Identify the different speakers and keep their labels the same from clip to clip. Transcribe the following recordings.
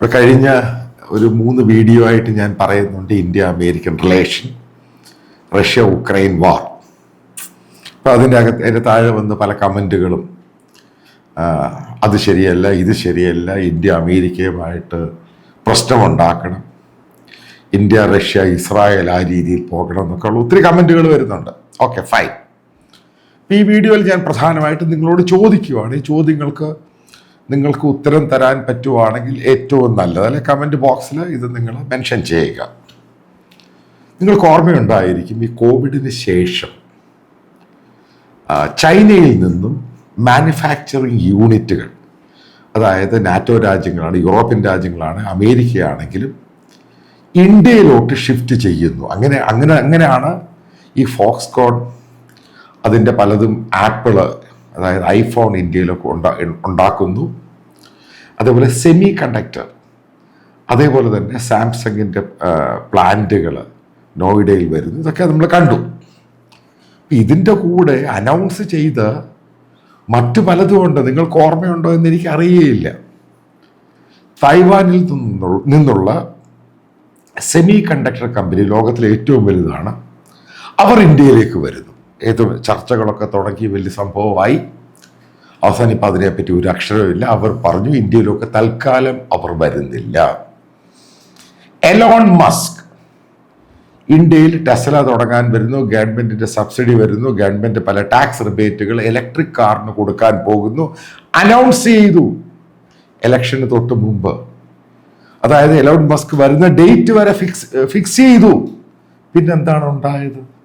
Speaker 1: ഇപ്പോൾ കഴിഞ്ഞ ഒരു മൂന്ന് വീഡിയോ ആയിട്ട് ഞാൻ പറയുന്നുണ്ട് India American relation Russia Ukraine war അപ്പോൾ അതിന്റെ അകത്ത് അതിന്റെ താഴെ വന്ന് പല കമന്റുകളും അത് ശരിയല്ല ഇത് ശരിയല്ല ഇന്ത്യ അമേരിക്കയുമായിട്ട് പ്രശ്നമുണ്ടാക്കണം ഇന്ത്യ റഷ്യ ഇസ്രായേൽ ആ രീതിയിൽ പോകണം എന്നൊക്കെ ഉള്ള ഒത്തിരി കമന്റുകൾ വരുന്നുണ്ട്. ഓക്കെ ഫൈൻ ഈ വീഡിയോയിൽ ഞാൻ പ്രധാനമായിട്ടും നിങ്ങളോട് ചോദിക്കുവാണ്. ഈ ചോദ്യങ്ങൾക്ക് നിങ്ങൾക്ക് ഉത്തരം തരാൻ പറ്റുവാണെങ്കിൽ ഏറ്റവും നല്ലത്. അല്ലെ? കമന്റ് ബോക്സിൽ ഇത് നിങ്ങൾ മെൻഷൻ ചെയ്യുക. നിങ്ങൾക്ക് ഓർമ്മയുണ്ടായിരിക്കും ഈ കോവിഡിന് ശേഷം ചൈനയിൽ നിന്നും മാനുഫാക്ചറിങ് യൂണിറ്റുകൾ അതായത് നാറ്റോ രാജ്യങ്ങളാണ് യൂറോപ്യൻ രാജ്യങ്ങളാണ് അമേരിക്കയാണെങ്കിലും ഇന്ത്യയിലോട്ട് ഷിഫ്റ്റ് ചെയ്യുന്നു. അങ്ങനെ അങ്ങനെ അങ്ങനെയാണ് ഈ ഫോക്സ്കോൺ അതിന്റെ പലതും ആപ്പിൾ അതായത് ഐഫോൺ ഇന്ത്യയിലൊക്കെ ഉണ്ടാ ഉണ്ടാക്കുന്നു. അതേപോലെ സെമി കണ്ടക്ടർ അതേപോലെ തന്നെ സാംസങ്ങിന്റെ പ്ലാന്റുകൾ നോയിഡയിൽ വരുന്നു. ഇതൊക്കെ നമ്മൾ കണ്ടു. ഇതിന്റെ കൂടെ അനൗൺസ് ചെയ്ത് മറ്റു പലതും ഉണ്ട്. നിങ്ങൾക്ക് ഓർമ്മയുണ്ടോ എന്ന് എനിക്ക് അറിയുകയില്ല തൈവാനിൽ നിന്നുള്ള സെമി കണ്ടക്ടർ കമ്പനി ലോകത്തിലെ ഏറ്റവും വലുതാണ്. അവർ ഇന്ത്യയിലേക്ക് വരുന്നു. ഏത് ചർച്ചകളൊക്കെ തുടങ്ങി വലിയ സംഭവമായി. അവസാനം ഇപ്പം അതിനെപ്പറ്റി ഒരു അക്ഷരമില്ല അവർ പറഞ്ഞു ഇന്ത്യയിലൊക്കെ തൽക്കാലം അവർ വരുന്നില്ല. Elon Musk. ഇന്ത്യയിൽ ടെസ്ല തുടങ്ങാൻ വരുന്നു ഗവൺമെന്റിന്റെ സബ്സിഡി വരുന്നു ഗവൺമെന്റ് പല ടാക്സ് റിബേറ്റുകൾ ഇലക്ട്രിക് കാറിന് കൊടുക്കാൻ പോകുന്നു അനൗൺസ് ചെയ്തു. ഇലക്ഷന് തൊട്ട് മുമ്പ്. അതായത് എലോൺ മസ്ക് വരുന്ന ഡേറ്റ് വരെ ഫിക്സ് ഫിക്സ് ചെയ്തു. പിന്നെന്താണ് ഉണ്ടായത്?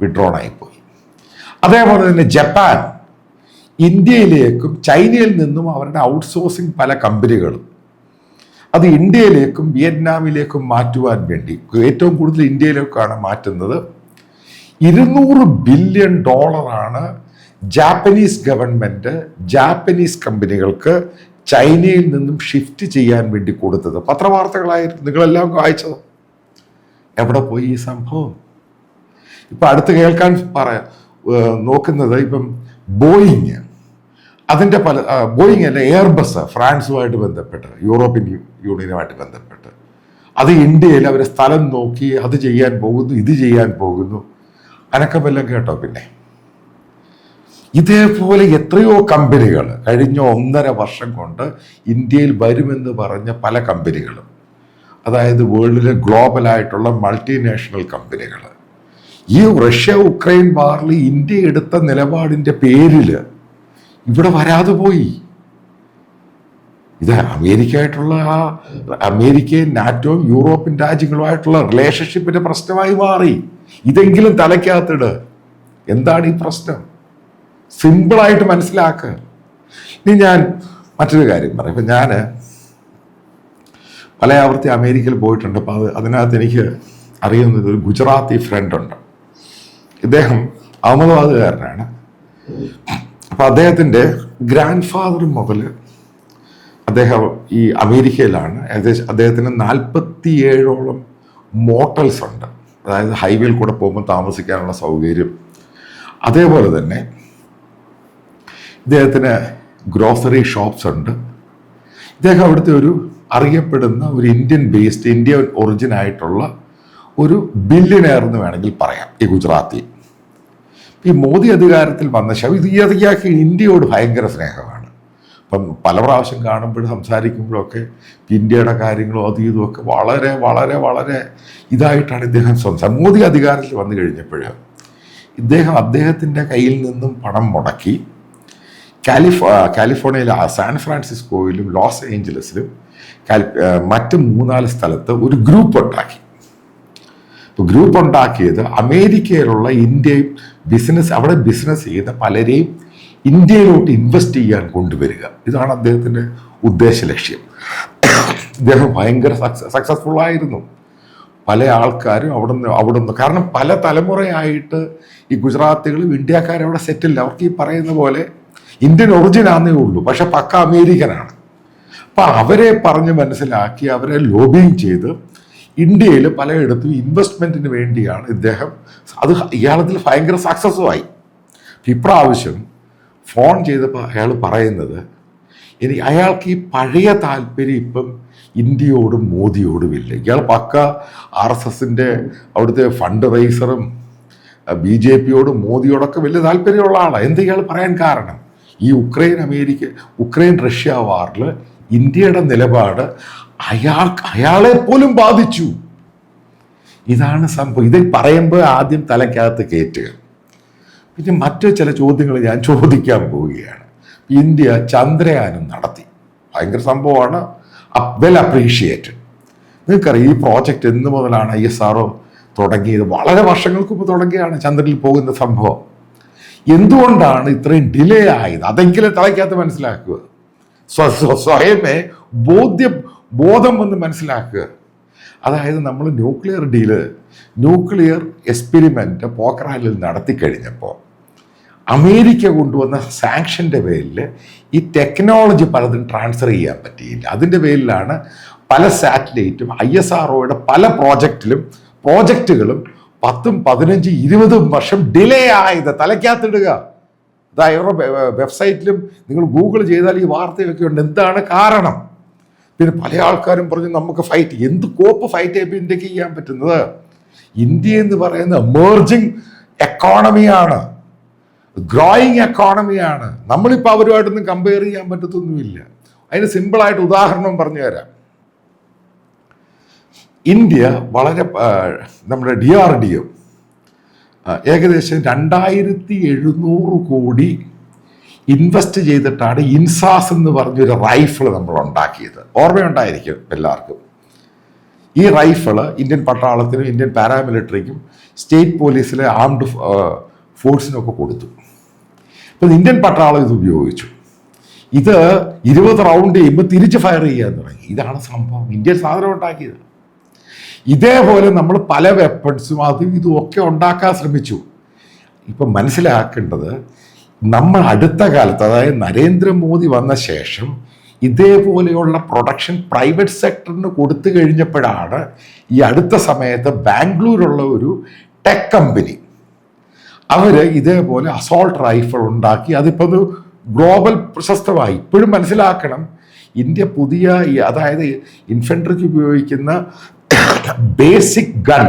Speaker 1: വിഡ്രോൺ ആയിപ്പോയി. അതേപോലെ തന്നെ ജപ്പാൻ ഇന്ത്യയിലേക്കും ചൈനയിൽ നിന്നും അവരുടെ ഔട്ട്സോഴ്സിങ് പല കമ്പനികളും അത് ഇന്ത്യയിലേക്കും വിയറ്റ്നാമിലേക്കും മാറ്റുവാൻ വേണ്ടി ഏറ്റവും കൂടുതൽ ഇന്ത്യയിലേക്കാണ് മാറ്റുന്നത്. ഇരുന്നൂറ് ബില്യൺ ഡോളറാണ് ജാപ്പനീസ് ഗവൺമെന്റ് ജാപ്പനീസ് കമ്പനികൾക്ക് ചൈനയിൽ നിന്നും ഷിഫ്റ്റ് ചെയ്യാൻ വേണ്ടി കൊടുത്തത്. പത്രവാർത്തകളായിരുന്നു. നിങ്ങളെല്ലാം വായിച്ചത്? എവിടെ പോയി ഈ സംഭവം? ഇപ്പൊ അടുത്ത് കേൾക്കാൻ പറയാ. നോക്കുന്നത് ഇപ്പം ബോയിങ്. അതിന്റെ പല ബോയിങ് അല്ല എയർബസ് ഫ്രാൻസുമായിട്ട് ബന്ധപ്പെട്ട് യൂറോപ്യൻ യൂണിയനുമായിട്ട് ബന്ധപ്പെട്ട്. അത് ഇന്ത്യയിൽ അവർ സ്ഥലം നോക്കി അത് ചെയ്യാൻ പോകുന്നു ഇത് ചെയ്യാൻ പോകുന്നു. അനക്കമെല്ലാം കേട്ടോ പിന്നെ? ഇതേപോലെ എത്രയോ കമ്പനികൾ കഴിഞ്ഞ ഒന്നര വർഷം കൊണ്ട് ഇന്ത്യയിൽ വരുമെന്ന് പറഞ്ഞ പല കമ്പനികളും. അതായത് വേൾഡിലെ ഗ്ലോബലായിട്ടുള്ള മൾട്ടിനാഷണൽ കമ്പനികൾ ഈ റഷ്യ ഉക്രൈൻ വാറിൽ ഇന്ത്യ എടുത്ത നിലപാടിന്റെ പേരിൽ ഇവിടെ വരാതെ പോയി. ഇത് അമേരിക്കയായിട്ടുള്ള ആ അമേരിക്കയും നാറ്റോയും യൂറോപ്യൻ രാജ്യങ്ങളുമായിട്ടുള്ള റിലേഷൻഷിപ്പിന്റെ പ്രശ്നമായി മാറി. ഇതെങ്കിലും തലയ്ക്കകത്തിട്. എന്താണ് ഈ പ്രശ്നം? സിമ്പിളായിട്ട് മനസ്സിലാക്കുക ഇനി ഞാൻ മറ്റൊരു കാര്യം പറയാം. ഇപ്പം ഞാൻ പല ആവർത്തി അമേരിക്കയിൽ പോയിട്ടുണ്ട്. അപ്പോൾ അത് അതിനകത്ത് എനിക്ക് അറിയുന്നത് ഒരു ഗുജറാത്തി ഫ്രണ്ട് ഉണ്ട്. ഇദ്ദേഹം അഹമ്മദാബാദുകാരനാണ് അപ്പം അദ്ദേഹത്തിന്റെ ഗ്രാൻഡ് ഫാദർ മുതൽ അദ്ദേഹം ഈ അമേരിക്കയിലാണ്. ഏകദേശം അദ്ദേഹത്തിന് നാൽപ്പത്തിയേഴോളം മോട്ടൽസ് ഉണ്ട്. അതായത് ഹൈവേയിൽ കൂടെ പോകുമ്പോൾ താമസിക്കാനുള്ള സൗകര്യം. അതേപോലെ തന്നെ ഇദ്ദേഹത്തിന് ഗ്രോസറി ഷോപ്സ് ഉണ്ട്. ഇദ്ദേഹം അവിടുത്തെ ഒരു അറിയപ്പെടുന്ന ഒരു ഇന്ത്യൻ ബേസ്ഡ് ഇന്ത്യ ഒറിജിനായിട്ടുള്ള ഒരു ബില്യനെയർ എന്ന് വേണമെങ്കിൽ പറയാം ഈ ഗുജറാത്തി. ഈ മോദി അധികാരത്തിൽ വന്ന ശേഷം ഇത് ഇന്ത്യയോട് ഭയങ്കര സ്നേഹമാണ്. അപ്പം പല പ്രാവശ്യം കാണുമ്പോഴും സംസാരിക്കുമ്പോഴൊക്കെ ഇന്ത്യയുടെ കാര്യങ്ങളും അതും ഇതുമൊക്കെ വളരെ വളരെ വളരെ ഇതായിട്ടാണ് ഇദ്ദേഹം സംസാരം മോദി അധികാരത്തിൽ വന്നു കഴിഞ്ഞപ്പോൾ ഇദ്ദേഹം അദ്ദേഹത്തിന്റെ കയ്യിൽ നിന്നും പണം മുടക്കി കാലിഫ കാലിഫോർണിയയിലെ സാൻ ഫ്രാൻസിസ്കോയിലും ലോസ് ഏഞ്ചലസിലും മറ്റ് മൂന്നാൽ സ്ഥലത്ത് ഒരു ഗ്രൂപ്പ് ഉണ്ടാക്കി. ഇപ്പോൾ ഗ്രൂപ്പ് ഉണ്ടാക്കിയത് അമേരിക്കയിലുള്ള ഇന്ത്യയും ബിസിനസ് അവിടെ ബിസിനസ് ചെയ്ത പലരെയും ഇന്ത്യയിലോട്ട് ഇൻവെസ്റ്റ് ചെയ്യാൻ കൊണ്ടുവരിക. ഇതാണ് അദ്ദേഹത്തിന്റെ ഉദ്ദേശ ലക്ഷ്യം. അദ്ദേഹം ഭയങ്കര സക്സസ്ഫുൾ ആയിരുന്നു. പല ആൾക്കാരും അവിടുന്ന് അവിടുന്ന് കാരണം പല തലമുറയായിട്ട് ഈ ഗുജറാത്തികളും ഇന്ത്യക്കാരും അവിടെ സെറ്റില്ല അവർക്ക് ഈ പറയുന്ന പോലെ ഇന്ത്യൻ ഒറിജിൻ ആന്നേ ഉള്ളൂ. പക്ഷെ പക്ക അമേരിക്കനാണ്. അപ്പം അവരെ പറഞ്ഞ് മനസ്സിലാക്കി അവരെ ലോബിങ് ചെയ്ത് ഇന്ത്യയിൽ പലയിടത്തും ഇൻവെസ്റ്റ്മെന്റിന് വേണ്ടിയാണ് ഇദ്ദേഹം. അത് ഇയാളത്തിൽ ഭയങ്കര സക്സസ്സുമായി ഇപ്രാവശ്യം ഫോൺ ചെയ്തപ്പോൾ അയാൾ പറയുന്നത് ഇനി അയാൾക്ക് ഈ പഴയ താല്പര്യം ഇപ്പം ഇന്ത്യയോടും മോദിയോടും ഇല്ല. ഇയാൾ പക്ക ആർ എസ് എസിന്റെ അവിടുത്തെ ഫണ്ട് റൈസറും ബി ജെ പിയോടും മോദിയോടൊക്കെ വലിയ താല്പര്യമുള്ള ആളാണ് എന്ത് ഇയാൾ പറയാൻ കാരണം? ഈ ഉക്രൈൻ അമേരിക്ക ഉക്രൈൻ റഷ്യ വാറിൽ ഇന്ത്യയുടെ നിലപാട് അയാൾ അയാളെ പോലും ബാധിച്ചു. ഇതാണ് സംഭവം. ഇത് പറയുമ്പോൾ ആദ്യം തലയ്ക്കകത്ത് കയറ്റുക. പിന്നെ മറ്റു ചില ചോദ്യങ്ങൾ ഞാൻ ചോദിക്കാൻ പോവുകയാണ്. ഇന്ത്യ ചന്ദ്രയാനം നടത്തി. ഭയങ്കര സംഭവമാണ്. വെൽ അപ്രീഷിയേറ്റഡ് നിങ്ങൾക്കറിയാം ഈ പ്രോജക്റ്റ് എന്ന് മുതലാണ് ഐ എസ് ആർഒ തുടങ്ങിയത്. വളരെ വർഷങ്ങൾക്ക് മുമ്പ് തുടങ്ങിയാണ് ചന്ദ്രനിൽ പോകുന്ന സംഭവം. എന്തുകൊണ്ടാണ് ഇത്രയും ഡിലേ ആയത്? അതെങ്കിലും തലയ്ക്കകത്ത് മനസ്സിലാക്കുക. സ്വ- സ്വ- സ്വയമേ ബോധ്യം ബോധം വന്ന് മനസ്സിലാക്കുക. അതായത് നമ്മൾ ന്യൂക്ലിയർ ഡീൽ ന്യൂക്ലിയർ എക്സ്പെരിമെന്റ് നടത്തി കഴിഞ്ഞപ്പോൾ അമേരിക്ക കൊണ്ടുവന്ന സാങ്ഷന്റെ പേരിൽ ഈ ടെക്നോളജി പലതും ട്രാൻസ്ഫർ ചെയ്യാൻ പറ്റിയില്ല. അതിന്റെ പേരിലാണ് പല സാറ്റലൈറ്റും ഐ എസ് ആർ പല പ്രോജക്റ്റിലും പ്രോജക്റ്റുകളും പത്തും പതിനഞ്ച് ഇരുപതും വർഷം ഡിലേ ആയത് തലയ്ക്കകത്തിടുക. അതാ ഇവരുടെ വെബ്സൈറ്റിലും നിങ്ങൾ ഗൂഗിൾ ചെയ്താൽ ഈ വാർത്തയൊക്കെ ഉണ്ട്. എന്താണ് കാരണം? പിന്നെ പല ആൾക്കാരും പറഞ്ഞു നമുക്ക് ഫൈറ്റ് എന്ത് കോപ്പ് ഫൈറ്റ് ചെയ്യുമ്പോൾ ഇന്ത്യയ്ക്ക് ചെയ്യാൻ പറ്റുന്നത്? ഇന്ത്യ എന്ന് പറയുന്ന എമേർജിങ് എക്കോണമിയാണ് ഗ്രോയിങ് എക്കോണമിയാണ് നമ്മളിപ്പോൾ അവരുമായിട്ടൊന്നും കമ്പയർ ചെയ്യാൻ പറ്റത്തൊന്നുമില്ല. അതിന് സിമ്പിളായിട്ട് ഉദാഹരണം പറഞ്ഞു തരാം. ഇന്ത്യ വളരെ നമ്മുടെ ഡി ആർ ഡി ഒ ഏകദേശം രണ്ടായിരത്തി എഴുന്നൂറ് കോടി ഇൻവെസ്റ്റ് ചെയ്തിട്ടാണ് ഇൻസാസ് എന്ന് പറഞ്ഞൊരു റൈഫിൾ നമ്മൾ ഉണ്ടാക്കിയത്. ഓർമ്മയുണ്ടായിരിക്കും എല്ലാവർക്കും. ഈ റൈഫിൾ ഇന്ത്യൻ പട്ടാളത്തിനും ഇന്ത്യൻ പാരാമിലിറ്ററിക്കും സ്റ്റേറ്റ് പോലീസിലെ ആംഡ് ഫോഴ്സിനൊക്കെ കൊടുത്തു. അപ്പം ഇന്ത്യൻ പട്ടാളം ഇത് ഉപയോഗിച്ചു. ഇത് ഇരുപത് റൗണ്ട് ചെയ്യുമ്പോൾ തിരിച്ച് ഫയർ ചെയ്യാൻ തുടങ്ങി. ഇതാണ് സംഭവം. ഇന്ത്യൻ സാധനം ഉണ്ടാക്കിയത്. ഇതേപോലെ നമ്മൾ പല വെപ്പൺസും അതും ഇതും ഒക്കെ ഉണ്ടാക്കാൻ ശ്രമിച്ചു. ഇപ്പം മനസ്സിലാക്കേണ്ടത് നമ്മൾ അടുത്ത കാലത്ത് അതായത് നരേന്ദ്രമോദി വന്ന ശേഷം ഇതേപോലെയുള്ള പ്രൊഡക്ഷൻ പ്രൈവറ്റ് സെക്ടറിന് കൊടുത്തു കഴിഞ്ഞപ്പോഴാണ് ഈ അടുത്ത സമയത്ത് ബാംഗ്ലൂരുള്ള ഒരു ടെക് കമ്പനി അവർ ഇതേപോലെ അസോൾട്ട് റൈഫിൾ ഉണ്ടാക്കി. അതിപ്പോൾ ഒരു ഗ്ലോബൽ പ്രശസ്തമായി. ഇപ്പോഴും മനസ്സിലാക്കണം ഇന്ത്യ പുതിയ അതായത് ഇൻഫെൻട്രിക്ക് ഉപയോഗിക്കുന്ന ബേസിക് ഗൺ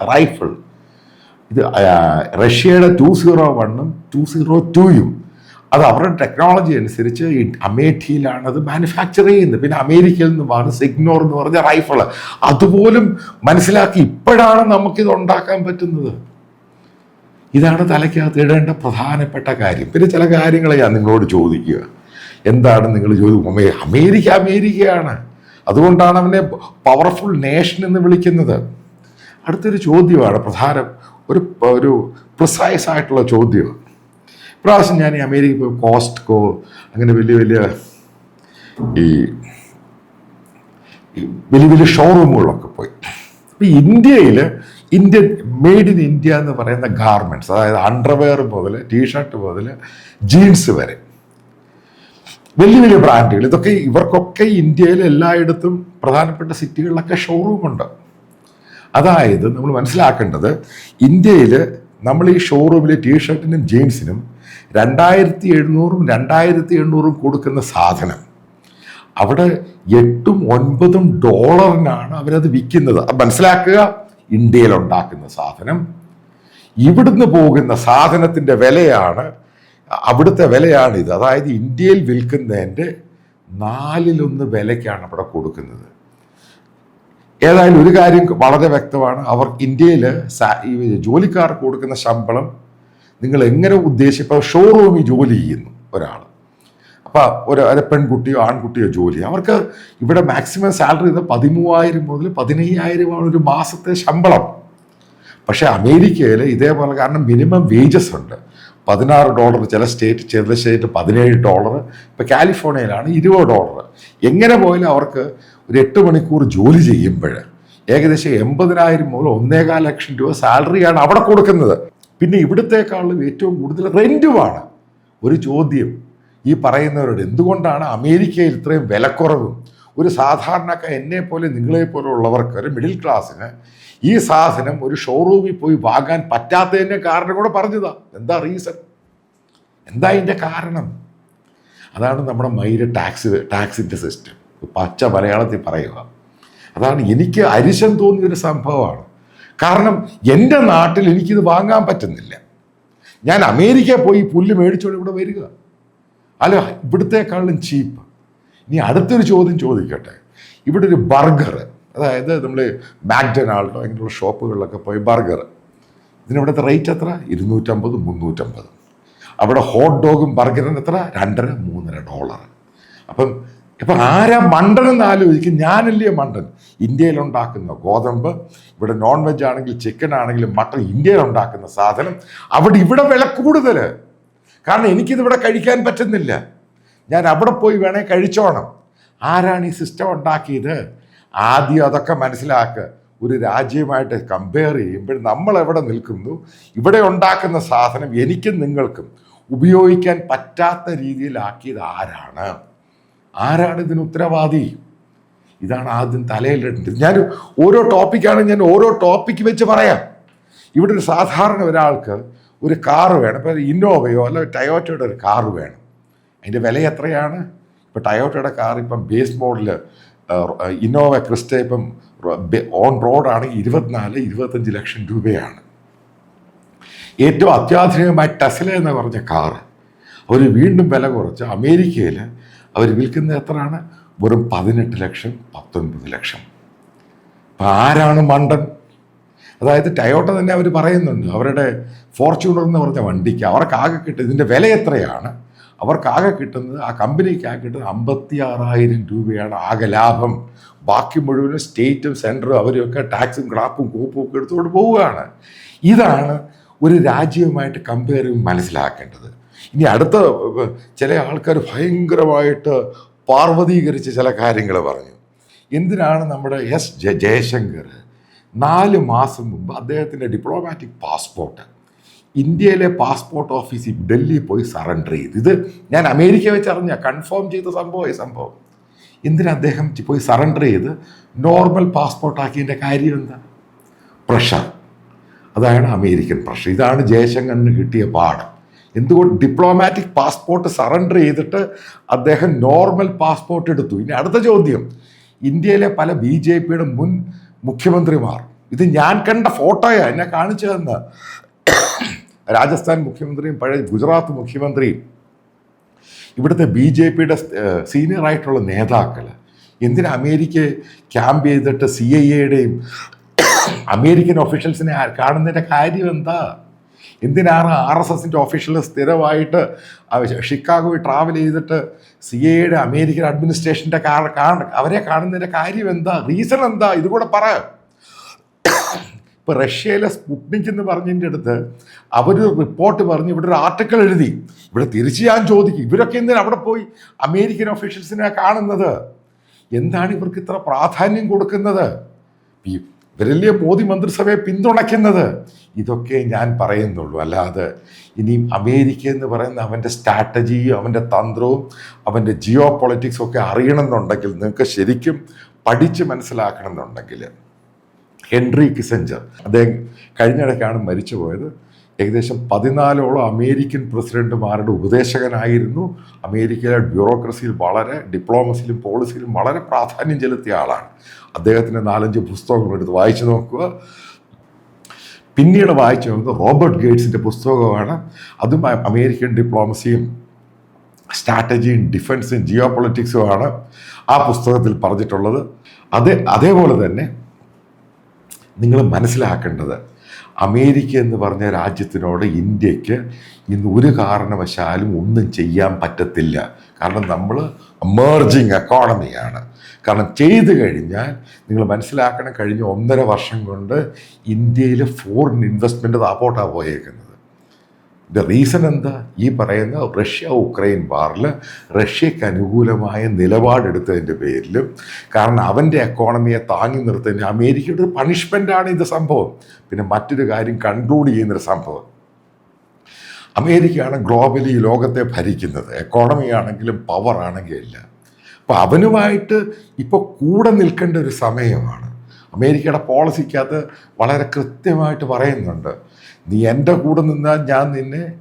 Speaker 1: റൈഫിൾ ഇത് റഷ്യയുടെ ടു സീറോ വണ്ണും ടു സീറോ ടൂയും അത് അവരുടെ ടെക്നോളജി അനുസരിച്ച് ഈ അമേഠിയിലാണ് അത് മാനുഫാക്ചർ ചെയ്യുന്നത്. പിന്നെ അമേരിക്കയിൽ നിന്ന് നിന്നുമാണ് സിഗ്നോർ എന്ന് പറഞ്ഞ റൈഫിൾ അതുപോലും മനസ്സിലാക്കി ഇപ്പോഴാണ് നമുക്കിത് ഉണ്ടാക്കാൻ പറ്റുന്നത്. ഇതാണ് തലയ്ക്കകത്ത് ഇടേണ്ട പ്രധാനപ്പെട്ട കാര്യം. പിന്നെ ചില കാര്യങ്ങൾ ഞാൻ നിങ്ങളോട് ചോദിക്കുക. എന്താണ് നിങ്ങൾ ചോദിക്കും അമേരിക്ക അമേരിക്കയാണ്. അതുകൊണ്ടാണ് അവനെ പവർഫുൾ നേഷൻ എന്ന് വിളിക്കുന്നത്. അടുത്തൊരു ചോദ്യമാണ് പ്രധാനം. ഒരു ഒരു പ്രിസൈസ് ആയിട്ടുള്ള ചോദ്യം. പ്രാവശ്യം ഞാൻ ഈ അമേരിക്ക പോയി കോസ്റ്റ്കോ അങ്ങനെ വലിയ വലിയ ഈ വലിയ വലിയ ഷോറൂമുകളൊക്കെ പോയി. അപ്പൊ ഇന്ത്യയിൽ ഇന്ത്യ മെയ്ഡ് ഇൻ ഇന്ത്യ എന്ന് പറയുന്ന ഗാർമെന്റ്സ് അതായത് അണ്ടർവെയർ മുതൽ ടീഷർട്ട് മുതൽ ജീൻസ് വരെ. വലിയ വലിയ ബ്രാൻഡുകൾ ഇതൊക്കെ ഇവർക്കൊക്കെ ഇന്ത്യയിൽ എല്ലായിടത്തും പ്രധാനപ്പെട്ട സിറ്റികളിലൊക്കെ ഷോറൂമുണ്ട് അതായത് നമ്മൾ മനസ്സിലാക്കേണ്ടത് ഇന്ത്യയിൽ നമ്മൾ ഈ ഷോറൂമിലെ ടീഷർട്ടിനും ജീൻസിനും രണ്ടായിരത്തി എഴുന്നൂറും രണ്ടായിരത്തി എണ്ണൂറും കൊടുക്കുന്ന സാധനം. അവിടെ എട്ടും ഒൻപതും ഡോളറിനാണ് അവരത് വിൽക്കുന്നത്. അത് മനസ്സിലാക്കുക ഇന്ത്യയിൽ ഉണ്ടാക്കുന്ന സാധനം. ഇവിടുന്ന് പോകുന്ന സാധനത്തിന്റെ വിലയാണ് അവിടുത്തെ വിലയാണിത്. അതായത് ഇന്ത്യയിൽ വിൽക്കുന്നതിന്റെ നാലിലൊന്ന് വിലയ്ക്കാണ് അവിടെ കൊടുക്കുന്നത്. ഏതായാലും ഒരു കാര്യം വളരെ വ്യക്തമാണ്. അവർ ഇന്ത്യയിൽ ജോലിക്കാർക്ക് കൊടുക്കുന്ന ശമ്പളം നിങ്ങൾ എങ്ങനെ ഉദ്ദേശിപ്പോൾ ഷോറൂമിൽ ജോലി ചെയ്യുന്നു ഒരാൾ അപ്പോൾ ഒരു ഒരു പെൺകുട്ടിയോ ആൺകുട്ടിയോ ജോലി. അവർക്ക് ഇവിടെ മാക്സിമം സാലറി ഇത് പതിമൂവായിരം മുതൽ പതിനയ്യായിരമാണ് ഒരു മാസത്തെ ശമ്പളം. പക്ഷേ അമേരിക്കയിൽ ഇതേപോലെ കാരണം മിനിമം വേജസ് ഉണ്ട്. പതിനാറ് ഡോളർ ചില സ്റ്റേറ്റ് ചില സ്റ്റേറ്റ് പതിനേഴ് ഡോളർ. ഇപ്പോൾ കാലിഫോർണിയയിലാണ് ഇരുപത് ഡോളർ. എങ്ങനെ പോയാലും അവർക്ക് ഒരു എട്ട് മണിക്കൂർ ജോലി ചെയ്യുമ്പോൾ ഏകദേശം എൺപതിനായിരം മുതൽ ഒന്നേകാൽ ലക്ഷം രൂപ സാലറിയാണ് അവിടെ കൊടുക്കുന്നത്. പിന്നെ ഇവിടത്തേക്കാളും ഏറ്റവും കൂടുതൽ റെന്റുമാണ് ഒരു ചോദ്യം ഈ പറയുന്നവരോട് എന്തുകൊണ്ടാണ് അമേരിക്കയിൽ ഇത്രയും വിലക്കുറവും? ഒരു സാധാരണക്കാർ എന്നെ പോലെ നിങ്ങളെ പോലുള്ളവർക്ക് ഒരു മിഡിൽ ക്ലാസ്സിന് ഈ സാധനം ഒരു ഷോറൂമിൽ പോയി വാങ്ങാൻ പറ്റാത്തതിന്റെ കാരണം കൂടെ പറഞ്ഞതാ. എന്താ റീസൺ എന്താ ഇതിന്റെ കാരണം? അതാണ് നമ്മുടെ മൈര് ടാക്സ് ടാക്സിന്റെ സിസ്റ്റം പച്ച മലയാളത്തിൽ പറയുക. അതാണ് എനിക്ക് അരിശം തോന്നിയൊരു സംഭവമാണ്. കാരണം എന്റെ നാട്ടിൽ എനിക്കിത് വാങ്ങാൻ പറ്റുന്നില്ല. ഞാൻ അമേരിക്ക പോയി പുല്ല് മേടിച്ചോണ്ട് ഇവിടെ വരിക. അല്ല ഇവിടുത്തേക്കാളും ചീപ്പ് ഇനി അടുത്തൊരു ചോദ്യം ചോദിക്കട്ടെ. ഇവിടെ ഒരു ബർഗർ അതായത് നമ്മൾ മാക്ഡൊണാൾഡോ അങ്ങനെയുള്ള ഷോപ്പുകളിലൊക്കെ പോയി ബർഗർ. ഇതിനിവിടുത്തെ റേറ്റ് എത്ര? ഇരുന്നൂറ്റമ്പത് മുന്നൂറ്റമ്പത്. അവിടെ ഹോട്ട് ഡോഗും ബർഗറിന് എത്ര? രണ്ടര മൂന്നര ഡോളർ. അപ്പം ഇപ്പം ആരാ മണ്ടൻ എന്ന് ആലോചിക്കും. ഞാനല്ലേ മണ്ടൻ. ഇന്ത്യയിൽ ഉണ്ടാക്കുന്ന ഗോതമ്പ് ഇവിടെ നോൺ വെജ് ആണെങ്കിൽ ചിക്കൻ ആണെങ്കിലും മട്ടൺ ഇന്ത്യയിൽ ഉണ്ടാക്കുന്ന സാധനം അവിടെ ഇവിടെ വില കൂടുതൽ കാരണം എനിക്കിതിവിടെ കഴിക്കാൻ പറ്റുന്നില്ല. ഞാൻ അവിടെ പോയി വേണേൽ കഴിച്ചോണം. ആരാണ് ഈ സിസ്റ്റം ഉണ്ടാക്കിയത്? ആദ്യം അതൊക്കെ മനസ്സിലാക്കുക ഒരു രാജ്യമായിട്ട് കമ്പയർ ചെയ്യുമ്പോൾ നമ്മൾ എവിടെ നിൽക്കുന്നു? ഇവിടെ ഉണ്ടാക്കുന്ന സാധനം എനിക്കും നിങ്ങൾക്കും ഉപയോഗിക്കാൻ പറ്റാത്ത രീതിയിലാക്കിയത് ആരാണ്? ആരാണ് ഇതിന് ഉത്തരവാദി? ഇതാണ് ആദ്യം തലയിലിടേണ്ടത് ഞാൻ ഓരോ ടോപ്പിക്കാണ് ഞാൻ ഓരോ ടോപ്പിക്ക് വെച്ച് പറയാം. ഇവിടെ ഒരു സാധാരണ ഒരാൾക്ക് ഒരു കാറ് വേണം. ഇപ്പോൾ ഇന്നോവയോ അല്ല ടയോറ്റയുടെ ഒരു കാറ് വേണം. അതിന്റെ വില എത്രയാണ്? ഇപ്പോൾ ടയോറ്റയുടെ കാർ ഇപ്പം ബേസ് മോഡൽ ഇന്നോവ ക്രിസ്റ്റ ഇപ്പം ഓൺ റോഡാണെങ്കിൽ ഇരുപത്തിനാല് ഇരുപത്തഞ്ച് ലക്ഷം രൂപയാണ്. ഏറ്റവും അത്യാധുനികമായ ടെസ്ല എന്ന് പറഞ്ഞ കാറ് അവർ വീണ്ടും വില കുറച്ച്. അമേരിക്കയിൽ അവർ വിൽക്കുന്നത് എത്രയാണ്? വെറും പതിനെട്ട് ലക്ഷം പത്തൊൻപത് ലക്ഷം. അപ്പം ആരാണ് മണ്ടൻ? അതായത് ടയോട്ട തന്നെ അവർ പറയുന്നുണ്ട്. അവരുടെ ഫോർച്യൂണർ എന്ന് പറഞ്ഞ വണ്ടിക്ക് അവർക്ക് ആകെ ഇതിന്റെ വില എത്രയാണ്? അവർക്കാകെ കിട്ടുന്നത് ആ കമ്പനിക്ക് ആകെ കിട്ടുന്നത് അമ്പത്തി ആറായിരം രൂപയാണ് ആകെ ലാഭം. ബാക്കി മുഴുവനും സ്റ്റേറ്റും സെന്ററും അവരൊക്കെ ടാക്സും ക്ലാപ്പും കൂപ്പും ഒക്കെ എടുത്തുകൊണ്ട് പോവുകയാണ്. ഇതാണ് ഒരു രാജ്യവുമായിട്ട് കമ്പയർ മനസ്സിലാക്കേണ്ടത്. ഇനി അടുത്ത ചില ആൾക്കാർ ഭയങ്കരമായിട്ട് പാർവതീകരിച്ച് ചില കാര്യങ്ങൾ പറഞ്ഞു. എന്തിനാണ് നമ്മുടെ എസ് ജയശങ്കർ നാല് മാസം മുമ്പ് അദ്ദേഹത്തിന്റെ ഡിപ്ലോമാറ്റിക് പാസ്പോർട്ട് ഇന്ത്യയിലെ പാസ്പോർട്ട് ഓഫീസിൽ ഡൽഹി പോയി സറണ്ടർ ചെയ്തു. ഇത് ഞാൻ അമേരിക്ക വെച്ച് അറിഞ്ഞ കൺഫേം ചെയ്ത സംഭവമായി സംഭവം. എന്തിനാ അദ്ദേഹം പോയി സറണ്ടർ ചെയ്ത്? നോർമൽ പാസ്പോർട്ടാക്കിയതിന്റെ കാര്യം എന്താ? പ്രഷർ. അതാണ് അമേരിക്കൻ പ്രഷർ. ഇതാണ് ജയശങ്കറിന് കിട്ടിയ പാഠം. എന്തുകൊണ്ട് ഡിപ്ലോമാറ്റിക് പാസ്പോർട്ട് സറണ്ടർ ചെയ്തിട്ട് അദ്ദേഹം നോർമൽ പാസ്പോർട്ട് എടുത്തു. ഇനി അടുത്ത ചോദ്യം. ഇന്ത്യയിലെ പല ബി ജെ പിയുടെ മുൻ മുഖ്യമന്ത്രിമാർ. ഇത് ഞാൻ കണ്ട ഫോട്ടോയാണ് എന്നെ കാണിച്ചു തന്ന രാജസ്ഥാൻ മുഖ്യമന്ത്രിയും പഴയ ഗുജറാത്ത് മുഖ്യമന്ത്രിയും. ഇവിടുത്തെ ബി ജെ പിയുടെ സീനിയർ ആയിട്ടുള്ള നേതാക്കൾ. എന്തിനാ അമേരിക്ക ക്യാമ്പ് ചെയ്തിട്ട് സി ഐ എയുടെയും അമേരിക്കൻ ഒഫീഷ്യൽസിനെ കാണുന്നതിന്റെ കാര്യം എന്താ? എന്തിനാണ് ആർ എസ് എസിന്റെ ഒഫീഷ്യൽ സ്ഥിരമായിട്ട് ഷിക്കാഗോയിൽ ട്രാവൽ ചെയ്തിട്ട് സി എയുടെ അമേരിക്കൻ അഡ്മിനിസ്ട്രേഷന്റെ അവരെ കാണുന്നതിന്റെ കാര്യം എന്താ? റീസൺ എന്താ? ഇതുകൂടെ പറ ഇപ്പോൾ റഷ്യയിലെ സ്പുട്നിക് എന്ന് പറഞ്ഞതിന്റെ അടുത്ത് അവരൊരു റിപ്പോർട്ട് പറഞ്ഞ് ഇവിടെ ഒരു ആർട്ടിക്കിൾ എഴുതി. ഇവിടെ തിരിച്ച് ഞാൻ ചോദിക്കും ഇവരൊക്കെ എന്തിനാണ് അവിടെ പോയി അമേരിക്കൻ ഒഫീഷ്യൽസിനെ കാണുന്നത്? എന്താണ് ഇവർക്ക് ഇത്ര പ്രാധാന്യം കൊടുക്കുന്നത്? ഇവരല്ലേ മോദി മന്ത്രിസഭയെ പിന്തുണയ്ക്കുന്നത്? ഇതൊക്കെ ഞാൻ പറയുന്നുള്ളൂ. അല്ലാതെ ഇനിയും അമേരിക്ക എന്ന് പറയുന്ന അവന്റെ സ്ട്രാറ്റജിയും അവന്റെ തന്ത്രവും അവന്റെ ജിയോ പൊളിറ്റിക്സും ഒക്കെ അറിയണമെന്നുണ്ടെങ്കിൽ നിങ്ങൾക്ക് ശരിക്കും പഠിച്ച് മനസ്സിലാക്കണമെന്നുണ്ടെങ്കിൽ ഹെൻറി കിസഞ്ചർ അദ്ദേഹം കഴിഞ്ഞിടയ്ക്കാണ് മരിച്ചുപോയത്. ഏകദേശം പതിനാലോളം അമേരിക്കൻ പ്രസിഡന്റുമാരുടെ ഉപദേശകനായിരുന്നു. അമേരിക്കയിലെ ബ്യൂറോക്രസിയിൽ വളരെ ഡിപ്ലോമസിയിലും പോളിസിയിലും വളരെ പ്രാധാന്യം ചെലുത്തിയ ആളാണ്. അദ്ദേഹത്തിന്റെ നാലഞ്ച് പുസ്തകങ്ങൾ എടുത്ത് വായിച്ചു നോക്കുക. പിന്നീട് വായിച്ചു നോക്കുന്നത് റോബർട്ട് ഗേറ്റ്സിന്റെ പുസ്തകമാണ്. അതും അമേരിക്കൻ ഡിപ്ലോമസിയും സ്ട്രാറ്റജിയും ഡിഫൻസും ജിയോ പൊളിറ്റിക്സുമാണ് ആ പുസ്തകത്തിൽ പറഞ്ഞിട്ടുള്ളത്. അതേ അതേപോലെ തന്നെ നിങ്ങൾ മനസ്സിലാക്കേണ്ടത് അമേരിക്ക എന്ന് പറഞ്ഞ രാജ്യത്തിനോട് ഇന്ത്യയ്ക്ക് ഇന്ന് ഒരു കാരണവശാലും ഒന്നും ചെയ്യാൻ പറ്റത്തില്ല. കാരണം നമ്മൾ മേർജിങ് എക്കോണമിയാണ് കാരണം ചെയ്തു കഴിഞ്ഞാൽ നിങ്ങൾ മനസ്സിലാക്കണം കഴിഞ്ഞ ഒന്നര വർഷം കൊണ്ട് ഇന്ത്യയിലെ ഫോറിൻ ഇൻവെസ്റ്റ്മെന്റ് താപ്പോട്ടാണ് പോയേക്കുന്നത്. ദ റീസൺ എന്താ? ഈ പറയുന്ന റഷ്യ ഉക്രൈൻ വാറിൽ റഷ്യക്ക് അനുകൂലമായ നിലപാടെടുത്തതിന്റെ പേരിലും കാരണം അവന്റെ എക്കോണമിയെ താങ്ങി നിർത്തുന്നതിന് അമേരിക്കയുടെ ഒരു പണിഷ്മെന്റാണ് ഇത് സംഭവം. പിന്നെ മറ്റൊരു കാര്യം കൺക്ലൂഡ് ചെയ്യുന്നൊരു സംഭവം. അമേരിക്കയാണ് ഗ്ലോബലി ലോകത്തെ ഭരിക്കുന്നത്. എക്കോണമി ആണെങ്കിലും പവർ ആണെങ്കിലും ഇല്ല. അപ്പോൾ അവനുമായിട്ട് ഇപ്പോൾ കൂടെ നിൽക്കേണ്ട ഒരു സമയമാണ്. അമേരിക്കയുടെ പോളിസിക്കകത്ത് വളരെ കൃത്യമായിട്ട് പറയുന്നുണ്ട്. നീ എന്റെ കൂടെ നിന്നാൽ ഞാൻ നിന്നെ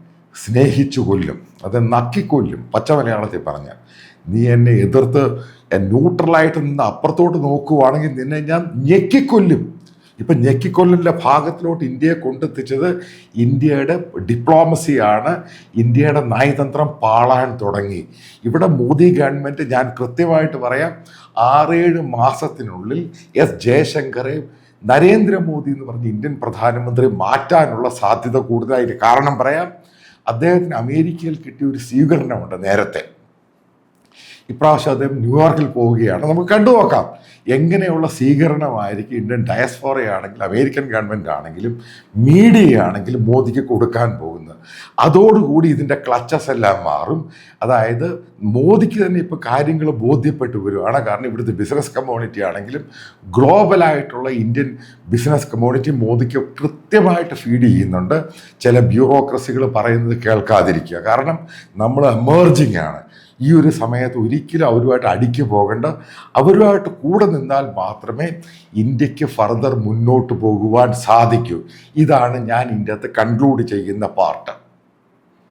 Speaker 1: സ്നേഹിച്ചു കൊല്ലും. അത് നക്കിക്കൊല്ലും. പച്ച മലയാളത്തിൽ പറഞ്ഞാൽ. നീ എന്നെ എതിർത്ത് ന്യൂട്രലായിട്ട് നിന്ന് അപ്പുറത്തോട്ട് നോക്കുവാണെങ്കിൽ നിന്നെ ഞാൻ ഞെക്കിക്കൊല്ലും. ഇപ്പം ഞെക്കിക്കൊല്ലിന്റെ ഭാഗത്തിലോട്ട് ഇന്ത്യയെ കൊണ്ടെത്തിച്ചത് ഇന്ത്യയുടെ ഡിപ്ലോമസിയാണ്. ഇന്ത്യയുടെ നയതന്ത്രം പാളാൻ തുടങ്ങി. ഇവിടെ മോദി ഗവൺമെന്റ് ഞാൻ കൃത്യമായിട്ട് പറയാം ആറേഴ് മാസത്തിനുള്ളിൽ എസ് ജയശങ്കറെ നരേന്ദ്രമോദി എന്ന് പറഞ്ഞ ഇന്ത്യൻ പ്രധാനമന്ത്രി മാറ്റാനുള്ള സാധ്യത കൂടുതലായിട്ട് കാരണം പറയാം. അദ്ദേഹത്തിന് അമേരിക്കയിൽ കിട്ടിയ ഒരു സ്വീകരണമുണ്ട് നേരത്തെ. ഇപ്രാവശ്യം അദ്ദേഹം ന്യൂയോർക്കിൽ പോവുകയാണ്. നമുക്ക് കണ്ടു നോക്കാം. എങ്ങനെയുള്ള സ്വീകരണമായിരിക്കും ഇന്ത്യൻ ഡയസ്ഫോറയാണെങ്കിലും അമേരിക്കൻ ഗവൺമെന്റ് ആണെങ്കിലും മീഡിയ ആണെങ്കിലും മോദിക്ക് കൊടുക്കാൻ പോകുന്നത്. അതോടുകൂടി ഇതിന്റെ ക്ലച്ചസ് എല്ലാം മാറും. അതായത് മോദിക്ക് തന്നെ ഇപ്പോൾ കാര്യങ്ങൾ ബോധ്യപ്പെട്ടു വരുവാണ്. കാരണം ഇവിടുത്തെ ബിസിനസ് കമ്മ്യൂണിറ്റി ആണെങ്കിലും ഗ്ലോബലായിട്ടുള്ള ഇന്ത്യൻ ബിസിനസ് കമ്മ്യൂണിറ്റി മോദിക്ക് കൃത്യമായിട്ട് ഫീഡ് ചെയ്യുന്നുണ്ട്. ചില ബ്യൂറോക്രസികൾ പറയുന്നത് കേൾക്കാതിരിക്കുക. കാരണം നമ്മൾ എമേർജിങ് ആണ്. ഈ ഒരു സമയത്ത് ഒരിക്കലും അവരുമായിട്ട് അടിക്ക് പോകേണ്ട. അവരുമായിട്ട് കൂടെ നിന്നാൽ മാത്രമേ ഇന്ത്യയ്ക്ക് ഫർദർ മുന്നോട്ട് പോകുവാൻ സാധിക്കൂ. ഇതാണ് ഞാൻ ഇതിന്റെ അകത്ത് കൺക്ലൂഡ് ചെയ്യുന്ന പാർട്ട്